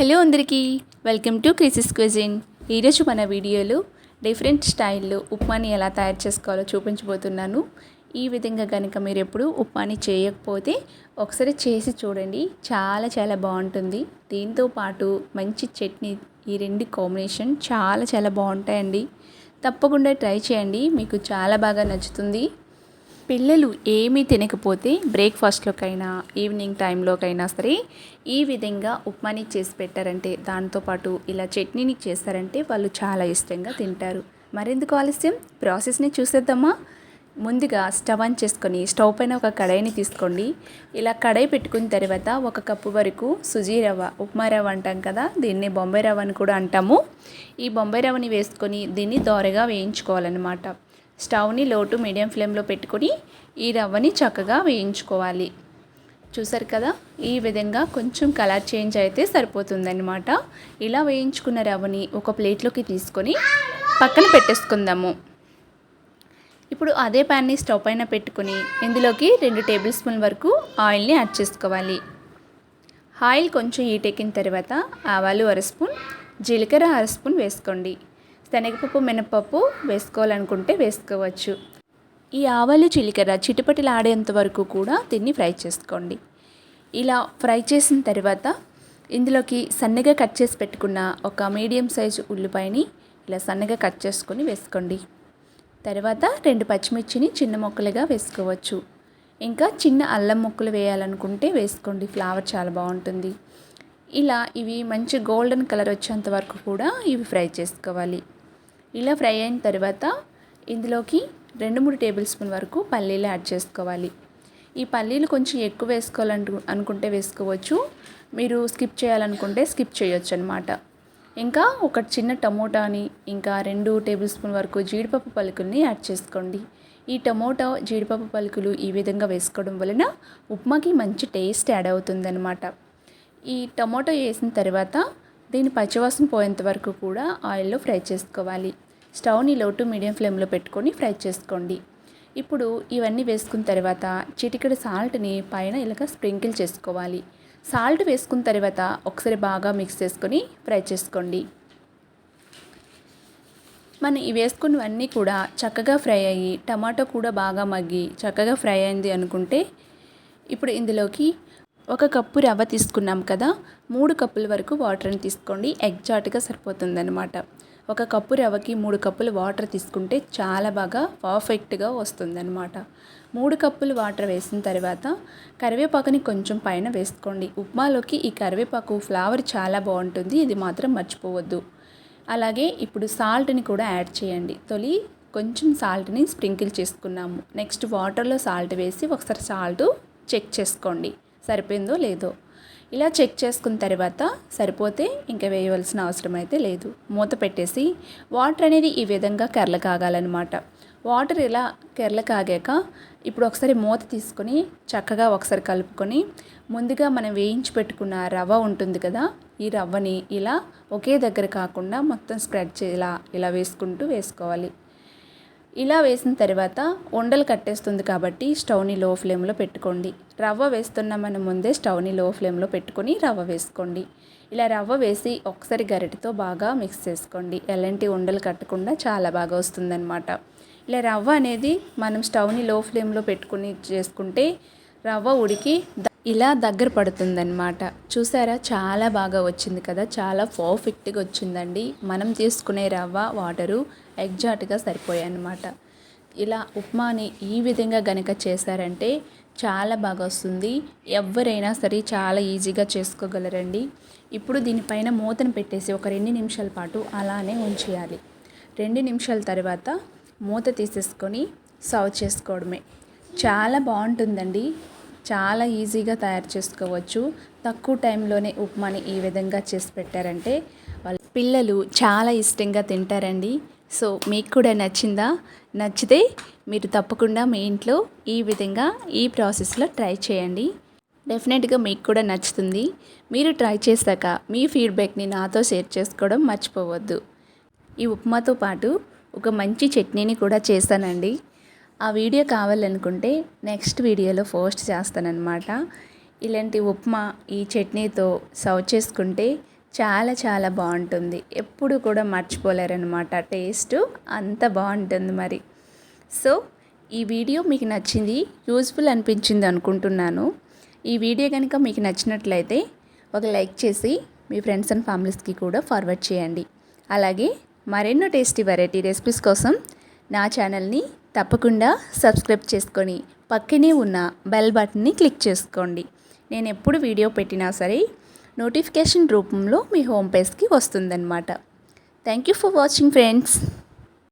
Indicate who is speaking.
Speaker 1: Hello అందరికీ welcome to crisis cuisine. ఈరోజు మన వీడియోలో డిఫరెంట్ స్టైల్లో ఉప్మాని ఎలా తయారు చేసుకోవాలో చూపించబోతున్నాను. ఈ విధంగా కనుక మీరు ఎప్పుడు ఉప్మాని చేయకపోతే ఒకసారి చేసి చూడండి చాలా చాలా బాగుంటుంది. దీంతో పాటు మంచి చట్నీ ఈ రెండు కాంబినేషన్ చాలా చాలా బాగుంటాయండి. తప్పకుండా ట్రై చేయండి మీకు చాలా బాగా నచ్చుతుంది. పిల్లలు ఏమీ తినకపోతే బ్రేక్ఫాస్ట్లోకైనా ఈవినింగ్ టైంలోకైనా సరే ఈ విధంగా ఉప్మాని చేసి పెట్టారంటే దాంతోపాటు ఇలా చట్నీని చేస్తారంటే వాళ్ళు చాలా ఇష్టంగా తింటారు. మరెందుకు ఆలస్యం? ప్రాసెస్ని చూసేద్దామా? ముందుగా స్టవ్ ఆన్ చేసుకొని స్టవ్ పైన ఒక కడాయిని తీసుకోండి. ఇలా కడాయి పెట్టుకున్న తర్వాత ఒక కప్పు వరకు సుజీ రవ్వ ఉప్మా రవ్వ అంటాం కదా దీన్ని బొంబాయి రవ్వ అని కూడా అంటాము. ఈ బొంబాయి రవ్వని వేసుకొని దీన్ని దోరగా వేయించుకోవాలన్నమాట. స్టవ్ని లో టు మీడియం ఫ్లేమ్లో పెట్టుకొని ఈ రవ్వని చక్కగా వేయించుకోవాలి. చూసారు కదా ఈ విధంగా కొంచెం కలర్ చేంజ్ అయితే సరిపోతుందన్నమాట. ఇలా వేయించుకున్న రవ్వని ఒక ప్లేట్లోకి తీసుకొని పక్కన పెట్టేసుకుందాము. ఇప్పుడు అదే ప్యాన్ని స్టవ్ పైన పెట్టుకుని ఇందులోకి రెండు టేబుల్ స్పూన్ వరకు ఆయిల్ని యాడ్ చేసుకోవాలి. ఆయిల్ కొంచెం హీట్ ఎక్కిన తర్వాత ఆవాలు అర స్పూన్ జీలకర్ర అర స్పూన్ వేసుకోండి. శనగపప్పు మినపప్పు వేసుకోవాలనుకుంటే వేసుకోవచ్చు. ఈ ఆవాలు చిలికర చిటిపటిలాడేంత వరకు కూడా దీన్ని ఫ్రై చేసుకోండి. ఇలా ఫ్రై చేసిన తర్వాత ఇందులోకి సన్నగా కట్ చేసి పెట్టుకున్న ఒక మీడియం సైజు ఉల్లిపాయని ఇలా సన్నగా కట్ చేసుకొని వేసుకోండి. తర్వాత రెండు పచ్చిమిర్చిని చిన్న ముక్కలుగా వేసుకోవచ్చు. ఇంకా చిన్న అల్లం ముక్కలు వేయాలనుకుంటే వేసుకోండి ఫ్లేవర్ చాలా బాగుంటుంది. ఇలా ఇవి మంచి గోల్డెన్ కలర్ వచ్చేంత వరకు కూడా ఇవి ఫ్రై చేసుకోవాలి. ఇలా ఫ్రై అయిన తర్వాత ఇందులోకి రెండు మూడు టేబుల్ స్పూన్ వరకు పల్లీలు యాడ్ చేసుకోవాలి. ఈ పల్లీలు కొంచెం ఎక్కువ వేసుకోవాలను అనుకుంటే వేసుకోవచ్చు. మీరు స్కిప్ చేయాలనుకుంటే స్కిప్ చేయొచ్చు అనమాట ఇంకా ఒక చిన్న టమోటాని ఇంకా రెండు టేబుల్ స్పూన్ వరకు జీడిపప్పు పలుకుల్ని యాడ్ చేసుకోండి. ఈ టమోటా జీడిపప్పు పలుకులు ఈ విధంగా వేసుకోవడం వలన ఉప్మాకి మంచి టేస్ట్ యాడ్ అవుతుందన్నమాట. ఈ టమోటో వేసిన తర్వాత దీని పచ్చివాసన పోయేంత వరకు కూడా ఆయిల్లో ఫ్రై చేసుకోవాలి. స్టవ్ని లో టు మీడియం ఫ్లేమ్లో పెట్టుకొని ఫ్రై చేసుకోండి. ఇప్పుడు ఇవన్నీ వేసుకున్న తర్వాత చిటికెడు సాల్ట్ని పైన ఇలాగ స్ప్రింకిల్ చేసుకోవాలి. సాల్ట్ వేసుకున్న తర్వాత ఒకసారి బాగా మిక్స్ చేసుకొని ఫ్రై చేసుకోండి. మనం ఇవి వేసుకున్నవన్నీ కూడా చక్కగా ఫ్రై అయ్యి టమాటో కూడా బాగా మగ్గి చక్కగా ఫ్రై అయింది అనుకుంటే ఇప్పుడు ఇందులోకి ఒక కప్పు రవ్వ తీసుకున్నాం కదా మూడు కప్పుల వరకు వాటర్ని తీసుకోండి ఎగ్జాక్ట్గా సరిపోతుందన్నమాట. ఒక కప్పు రవ్వకి మూడు కప్పులు వాటర్ తీసుకుంటే చాలా బాగా పర్ఫెక్ట్గా వస్తుందన్నమాట. మూడు కప్పులు వాటర్ వేసిన తర్వాత కరివేపాకుని కొంచెం పైన వేసుకోండి. ఉప్మాలోకి ఈ కరివేపాకు ఫ్లేవర్ చాలా బాగుంటుంది ఇది మాత్రం మర్చిపోవద్దు. అలాగే ఇప్పుడు సాల్ట్ని కూడా యాడ్ చేయండి. తొలి కొంచెం సాల్ట్ని స్ప్రింకిల్ చేసుకున్నాము. నెక్స్ట్ వాటర్లో సాల్ట్ వేసి ఒకసారి సాల్ట్ చెక్ చేసుకోండి. సరిపోయిందో లేదో. ఇలా చెక్ చేసుకున్న తర్వాత సరిపోతే ఇంకా వేయవలసిన అవసరం అయితే లేదు. మూత పెట్టేసి వాటర్ అనేది ఈ విధంగా కెరల కాగాలన్నమాట. వాటర్ ఇలా కెరల కాగాక ఇప్పుడు ఒకసారి మూత తీసుకొని చక్కగా ఒకసారి కలుపుకొని ముందుగా మనం వేయించి పెట్టుకున్న రవ్వ ఉంటుంది కదా ఈ రవ్వని ఇలా ఒకే దగ్గర కాకుండా మొత్తం స్ప్రెడ్ చేయలా ఇలా వేసుకుంటూ వేసుకోవాలి. ఇలా వేసిన తర్వాత ఉండలు కట్టేస్తుంది కాబట్టి స్టవ్ని లో ఫ్లేమ్లో పెట్టుకోండి. రవ్వ వేస్తున్న మనం ముందే స్టవ్ని లో ఫ్లేమ్లో పెట్టుకొని రవ్వ వేసుకోండి. ఇలా రవ్వ వేసి ఒకసారి గరిటతో బాగా మిక్స్ చేసుకోండి. ఎలాంటి ఉండలు కట్టకుండా చాలా బాగా వస్తుందన్నమాట. ఇలా రవ్వ అనేది మనం స్టవ్ని లో ఫ్లేమ్లో పెట్టుకుని చేసుకుంటే రవ్వ ఉడికి ఇలా దగ్గర పడుతుందన్నమాట. చూసారా? చాలా బాగా వచ్చింది కదా? చాలా పర్ఫెక్ట్గా వచ్చిందండి. మనం తీసుకునే రవ్వ వాటరు ఎగ్జాక్ట్గా సరిపోయాయి అన్నమాట ఇలా ఉప్మాని ఈ విధంగా గనక చేశారంటే చాలా బాగా వస్తుంది. ఎవరైనా సరే చాలా ఈజీగా చేసుకోగలరండి. ఇప్పుడు దీనిపైన మూతను పెట్టేసి ఒక రెండు నిమిషాల పాటు అలానే ఉంచేయాలి. రెండు నిమిషాల తర్వాత మూత తీసేసుకొని సర్వ్ చేసుకోవడమే. చాలా బాగుంటుందండి. చాలా ఈజీగా తయారు చేసుకోవచ్చు. తక్కువ టైంలోనే ఉప్మాని ఈ విధంగా చేసి పెట్టారంటే వాళ్ళ పిల్లలు చాలా ఇష్టంగా తింటారండి. సో మీకు కూడా నచ్చిందా? నచ్చితే మీరు తప్పకుండా మీ ఇంట్లో ఈ విధంగా ఈ ప్రాసెస్లో ట్రై చేయండి. డెఫినెట్గా మీకు కూడా నచ్చుతుంది. మీరు ట్రై చేశాక మీ ఫీడ్బ్యాక్ని నాతో షేర్ చేసుకోవడం మర్చిపోవద్దు. ఈ ఉప్మాతో పాటు ఒక మంచి చట్నీని కూడా చేశానండి. ఆ వీడియో కావాలనుకుంటే నెక్స్ట్ వీడియోలో పోస్ట్ చేస్తానన్నమాట. ఇలాంటి ఉప్మా ఈ చట్నీతో సర్వ్ చేసుకుంటే చాలా చాలా బాగుంటుంది. ఎప్పుడు కూడా మర్చిపోలేరనమాట టేస్ట్. అంత బాగుంటుంది మరి. సో ఈ వీడియో మీకు నచ్చింది యూజ్ఫుల్ అనిపించింది అనుకుంటున్నాను. ఈ వీడియో కనుక మీకు నచ్చినట్లయితే ఒక లైక్ చేసి మీ ఫ్రెండ్స్ అండ్ ఫ్యామిలీస్కి కూడా ఫార్వర్డ్ చేయండి. అలాగే మరెన్నో టేస్టీ వెరైటీ రెసిపీస్ కోసం నా ఛానల్ని తప్పకుండా సబ్స్క్రైబ్ చేసుకొని పక్కనే ఉన్న బెల్ బటన్ని క్లిక్ చేసుకోండి. నేను ఎప్పుడు వీడియో పెట్టినా సరే నోటిఫికేషన్ రూపంలో మీ హోమ్ పేజ్కి వస్తుందన్నమాట. Thank you for watching friends.